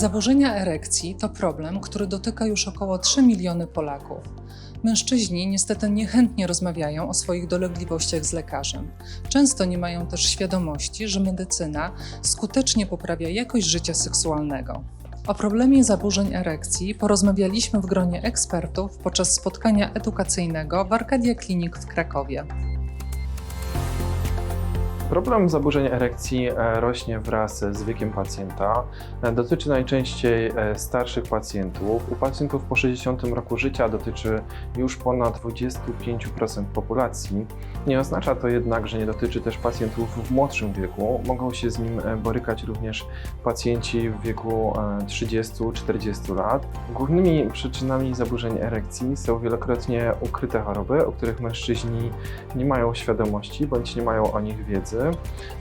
Zaburzenia erekcji to problem, który dotyka już około 3 miliony Polaków. Mężczyźni niestety niechętnie rozmawiają o swoich dolegliwościach z lekarzem. Często nie mają też świadomości, że medycyna skutecznie poprawia jakość życia seksualnego. O problemie zaburzeń erekcji porozmawialiśmy w gronie ekspertów podczas spotkania edukacyjnego w Arcadia Clinic w Krakowie. Problem zaburzeń erekcji e, rośnie wraz z wiekiem pacjenta. E, Dotyczy najczęściej e, starszych pacjentów. U pacjentów po 60 roku życia dotyczy już ponad 25% populacji. Nie oznacza to jednak, że nie dotyczy też pacjentów w młodszym wieku. Mogą się z nim e, borykać również pacjenci w wieku e, 30-40 lat. Głównymi przyczynami zaburzeń erekcji są wielokrotnie ukryte choroby, o których mężczyźni nie mają świadomości bądź nie mają o nich wiedzy.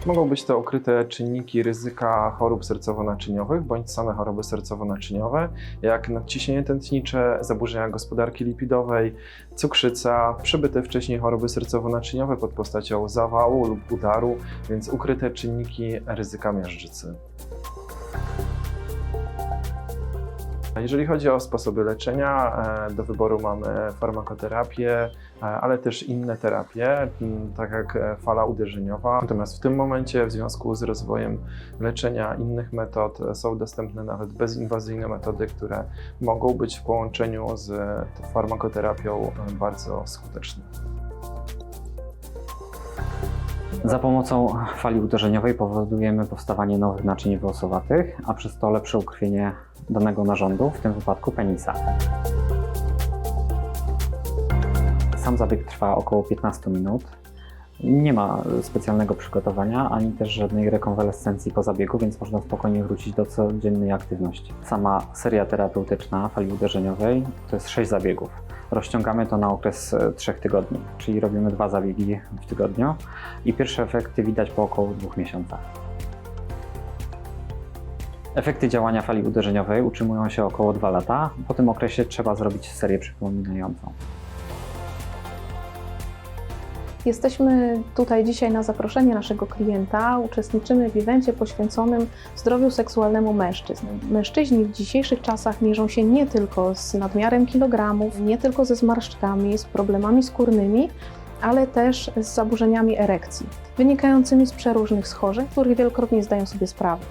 Mogą być to ukryte czynniki ryzyka chorób sercowo-naczyniowych bądź same choroby sercowo-naczyniowe, jak nadciśnienie tętnicze, zaburzenia gospodarki lipidowej, cukrzyca, przebyte wcześniej choroby sercowo-naczyniowe pod postacią zawału lub udaru, więc ukryte czynniki ryzyka miażdżycy. Jeżeli chodzi o sposoby leczenia, e, do wyboru mamy farmakoterapię, e, ale też inne terapie, tak jak e, fala uderzeniowa. Natomiast w tym momencie, w związku z rozwojem leczenia innych metod, są dostępne nawet bezinwazyjne metody, które mogą być w połączeniu z farmakoterapią bardzo skuteczne. Za pomocą fali uderzeniowej powodujemy powstawanie nowych naczyń włosowatych, a przez to lepsze ukrwienie danego narządu, w tym wypadku penisa. Sam zabieg trwa około 15 minut. Nie ma specjalnego przygotowania, ani też żadnej rekonwalescencji po zabiegu, więc można spokojnie wrócić do codziennej aktywności. Sama seria terapeutyczna fali uderzeniowej to jest 6 zabiegów. Rozciągamy to na okres 3 tygodni, czyli robimy dwa zabiegi w tygodniu i pierwsze efekty widać po około dwóch miesiącach. Efekty działania fali uderzeniowej utrzymują się około 2 lata. Po tym okresie trzeba zrobić serię przypominającą. Jesteśmy tutaj dzisiaj na zaproszenie naszego klienta. Uczestniczymy w evencie poświęconym zdrowiu seksualnemu mężczyzn. Mężczyźni w dzisiejszych czasach mierzą się nie tylko z nadmiarem kilogramów, nie tylko ze zmarszczkami, z problemami skórnymi, ale też z zaburzeniami erekcji, wynikającymi z przeróżnych schorzeń, których wielokrotnie nie zdają sobie sprawy.